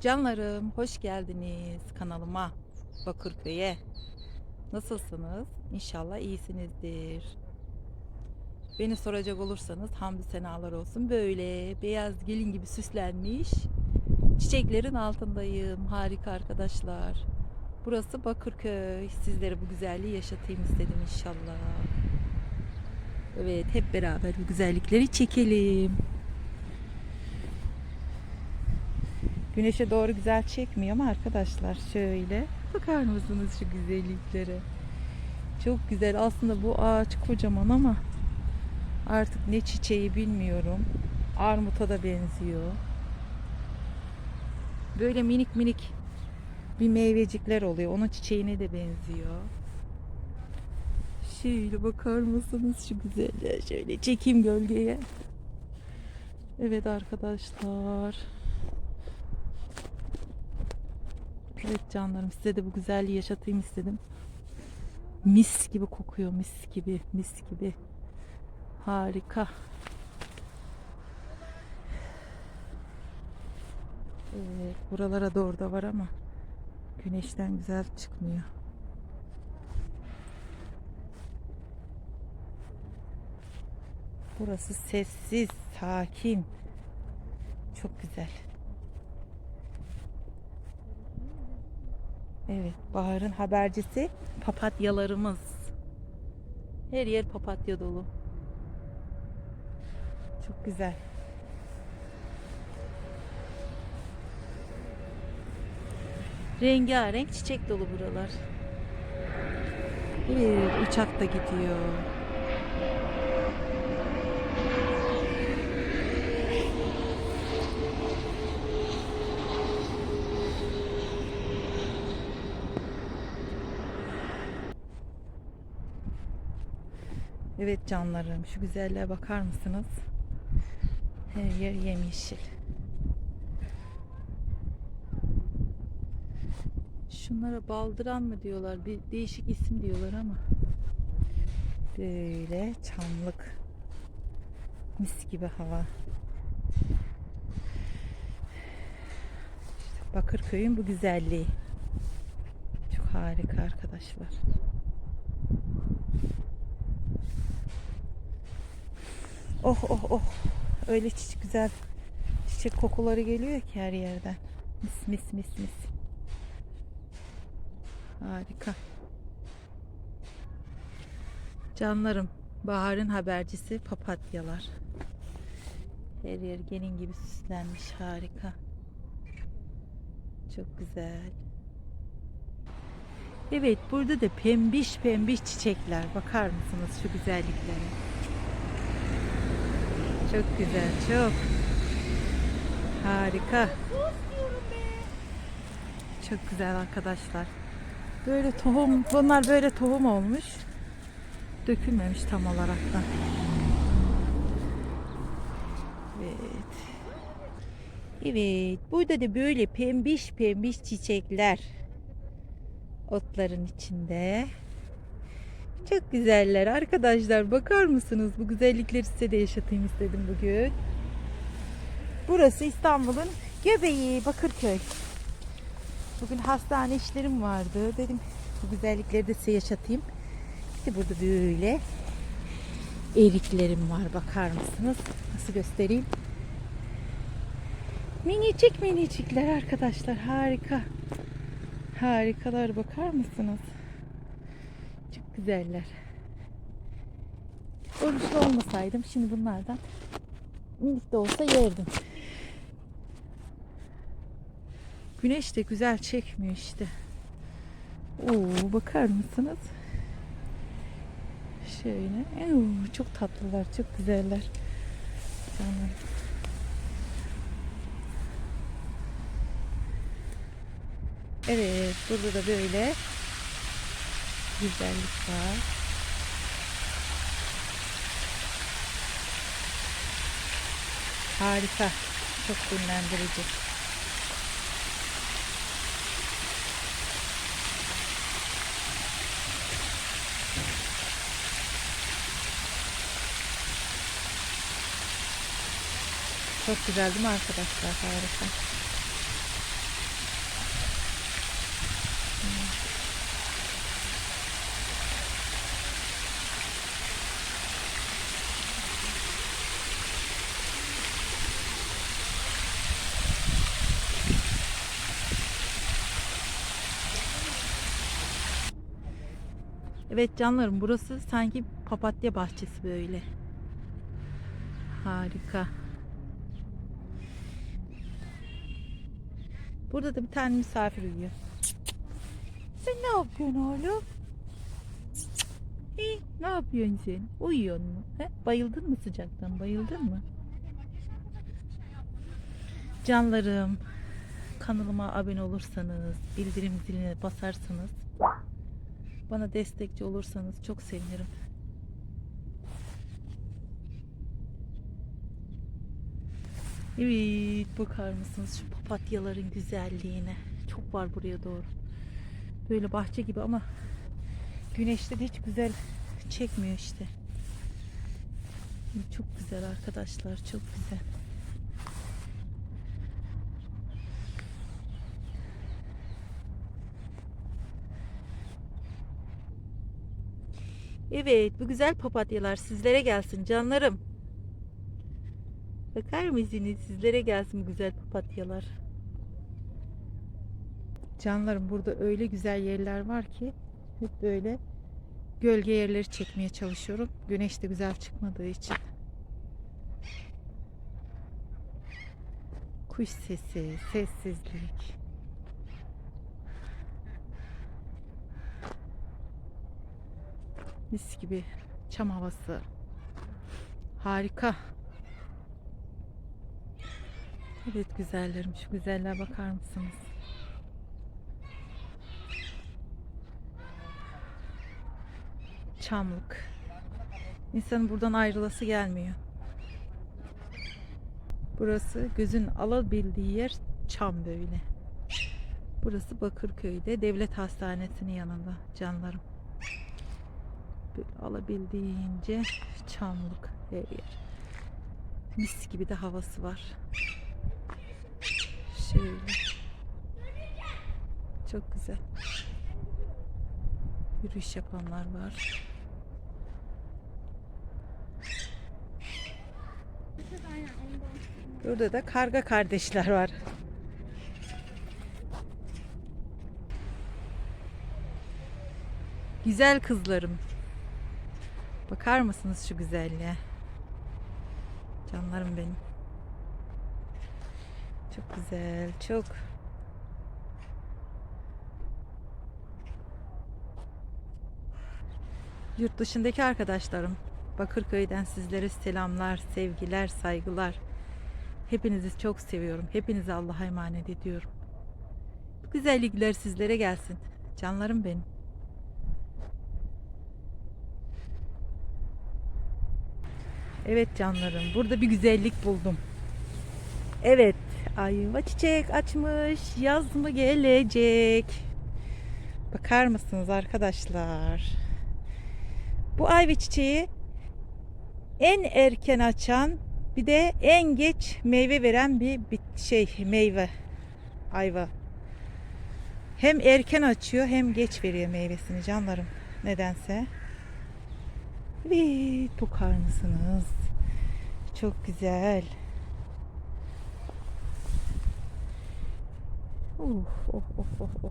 Canlarım hoş geldiniz kanalıma Bakırköy'e. Nasılsınız? İnşallah iyisinizdir. Beni soracak olursanız hamdü senalar olsun. Böyle beyaz gelin gibi süslenmiş çiçeklerin altındayım. Harika arkadaşlar. Burası Bakırköy. Sizlere bu güzelliği yaşatayım istedim inşallah. Evet hep beraber bu güzellikleri çekelim. Güneşe doğru güzel çekmiyor ama arkadaşlar şöyle bakar mısınız şu güzelliklere? Çok güzel. Aslında bu ağaç kocaman ama artık ne çiçeği bilmiyorum. Armuta da benziyor. Böyle minik minik bir meyvecikler oluyor. Onun çiçeğine de benziyor. Şöyle bakar mısınız şu güzelliğe? Şöyle çekeyim gölgeye. Evet arkadaşlar. Evet canlarım size de bu güzelliği yaşatayım istedim. Mis gibi kokuyor mis gibi mis gibi. Harika. Evet, buralara doğru da var ama güneşten güzel çıkmıyor. Burası sessiz, sakin. Çok güzel. Evet, baharın habercisi papatyalarımız. Her yer papatya dolu. Çok güzel. Rengarenk çiçek dolu buralar. Evet, uçak da gidiyor. Evet canlarım şu güzelliğe bakar mısınız? Her yer yemyeşil. Şunlara baldıran mı diyorlar? Bir değişik isim diyorlar ama. Böyle çamlık. Mis gibi hava. İşte Bakırköy'ün bu güzelliği. Çok harika arkadaşlar. Oh oh oh. Öyle çiçek güzel çiçek kokuları geliyor ki her yerden. Mis mis mis mis. Harika. Canlarım, baharın habercisi papatyalar. Her yer gelin gibi süslenmiş, harika. Çok güzel. Evet, burada da pembiş pembiş çiçekler. Bakar mısınız şu güzelliklere? Çok güzel, çok. Harika. Çok güzel arkadaşlar. Böyle tohum, bunlar böyle tohum olmuş. Dökülmemiş tam olarak da. Evet. Evet, burada da böyle pembiş pembiş çiçekler. Otların içinde. Çok güzeller arkadaşlar. Bakar mısınız? Bu güzellikleri size de yaşatayım istedim bugün. Burası İstanbul'un göbeği Bakırköy. Bugün hastane işlerim vardı. Dedim bu güzellikleri de size yaşatayım. İşte burada böyle eriklerim var. Bakar mısınız? Nasıl göstereyim? Minicik minicikler arkadaşlar. Harika. Harikalar bakar mısınız? Güzeller. Oruçlu olmasaydım şimdi bunlardan minik de olsa yerdim. Güneş de güzel çekmiyor işte. Oo, bakar mısınız? Şöyle. Oo, çok tatlılar, çok güzeller. Canlarım. Evet, burada da böyle güzellik var. Harika. Çok dinlendirici. Çok güzel değil mi arkadaşlar? Harika. Evet canlarım burası sanki papatya bahçesi böyle. Harika. Burada da bir tane misafir uyuyor. Sen ne yapıyorsun oğlum? İyi, ne yapıyorsun sen? Uyuyor mu? He? Bayıldın mı sıcaktan? Bayıldın mı? Canlarım, kanalıma abone olursanız, bildirim ziline basarsanız, bana destekçi olursanız çok sevinirim. Evet, bakar mısınız şu papatyaların güzelliğine? Çok var buraya doğru. Böyle bahçe gibi ama güneşte de hiç güzel çekmiyor işte. Çok güzel arkadaşlar, çok güzel. Evet, bu güzel papatyalar sizlere gelsin canlarım. Bakar mısınız? Sizlere gelsin bu güzel papatyalar. Canlarım burada öyle güzel yerler var ki hep böyle gölge yerleri çekmeye çalışıyorum. Güneş de güzel çıkmadığı için. Kuş sesi, sessizlik. Mis gibi çam havası. Harika. Evet güzellerim şu güzelliğe bakar mısınız? Çamlık. İnsanın buradan ayrılası gelmiyor. Burası gözün alabildiği yer çam böyle. Burası Bakırköy'de devlet hastanesinin yanında canlarım. Böyle alabildiğince çamlık her yer. Mis gibi de havası var. Şöyle. Çok güzel. Yürüyüş yapanlar var. Burada da karga kardeşler var. Güzel kızlarım. Bakar mısınız şu güzelliğe? Canlarım benim. Çok güzel, çok. Yurt dışındaki arkadaşlarım, Bakırköy'den sizlere selamlar, sevgiler, saygılar. Hepinizi çok seviyorum. Hepinizi Allah'a emanet ediyorum. Bu güzellikler sizlere gelsin. Canlarım benim. Evet canlarım, burada bir güzellik buldum. Evet, ayva çiçek açmış. Yaz mı gelecek? Bakar mısınız arkadaşlar? Bu ayva çiçeği en erken açan bir de en geç meyve veren bir bit- şey meyve ayva. Hem erken açıyor hem geç veriyor meyvesini canlarım. Nedense. Evet, bakar mısınız? Çok güzel. Oh, oh, oh, oh, oh.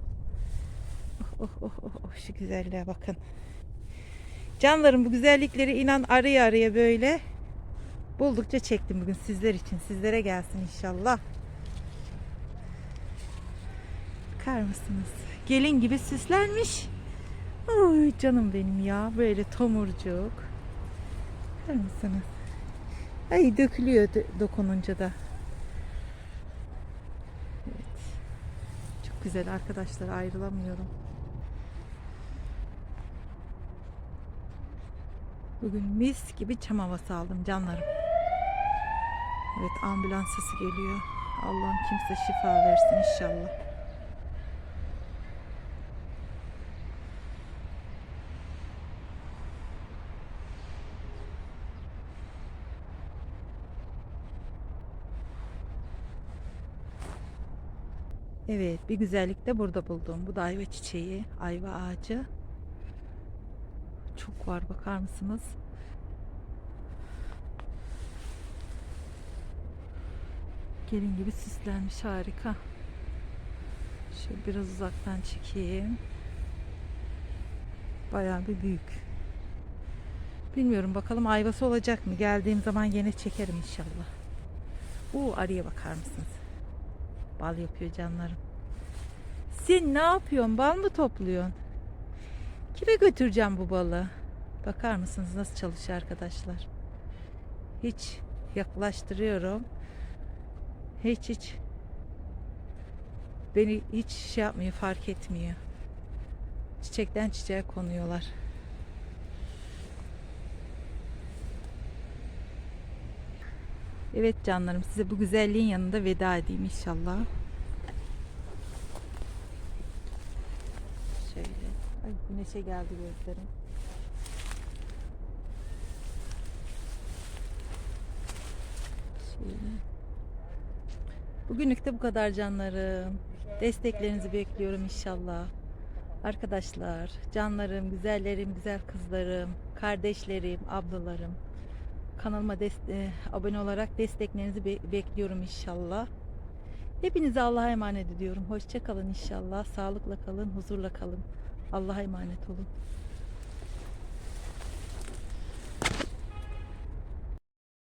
Oh, oh, oh, oh, şu güzelliğe bakın. Canlarım bu güzellikleri inan araya araya böyle buldukça çektim bugün sizler için. Sizlere gelsin inşallah. Bakar mısınız? Gelin gibi süslenmiş. Oy canım benim ya. Böyle tomurcuk. Bakar mısınız? Ay dökülüyor do- dokununca da. Evet. Çok güzel arkadaşlar ayrılamıyorum. Bugün mis gibi çam havası aldım canlarım. Evet ambulans sesi geliyor. Allah'ım kimse şifa versin inşallah. Evet bir güzellik de burada buldum. Bu da ayva çiçeği, ayva ağacı. Çok var bakar mısınız? Gelin gibi süslenmiş harika. Şöyle biraz uzaktan çekeyim. Bayağı bir büyük. Bilmiyorum bakalım ayvası olacak mı? Geldiğim zaman yine çekerim inşallah. Uuu arıya bakar mısınız? Bal yapıyor canlarım. Sen ne yapıyorsun? Bal mı topluyorsun? Kime götüreceğim bu balı? Bakar mısınız nasıl çalışıyor arkadaşlar? Hiç yaklaştırıyorum. Hiç hiç beni hiç şey yapmıyor, fark etmiyor. Çiçekten çiçeğe konuyorlar. Evet canlarım size bu güzelliğin yanında veda edeyim inşallah. Şöyle. Ay güneşe geldi gözlerim. Şöyle. Bugünlük de bu kadar canlarım. Desteklerinizi bekliyorum inşallah. Arkadaşlar, canlarım, güzellerim, güzel kızlarım, kardeşlerim, ablalarım. Kanalıma des- e, abone olarak desteklerinizi be- bekliyorum inşallah. Hepinize Allah'a emanet ediyorum. Hoşça kalın inşallah. Sağlıkla kalın, huzurla kalın. Allah'a emanet olun.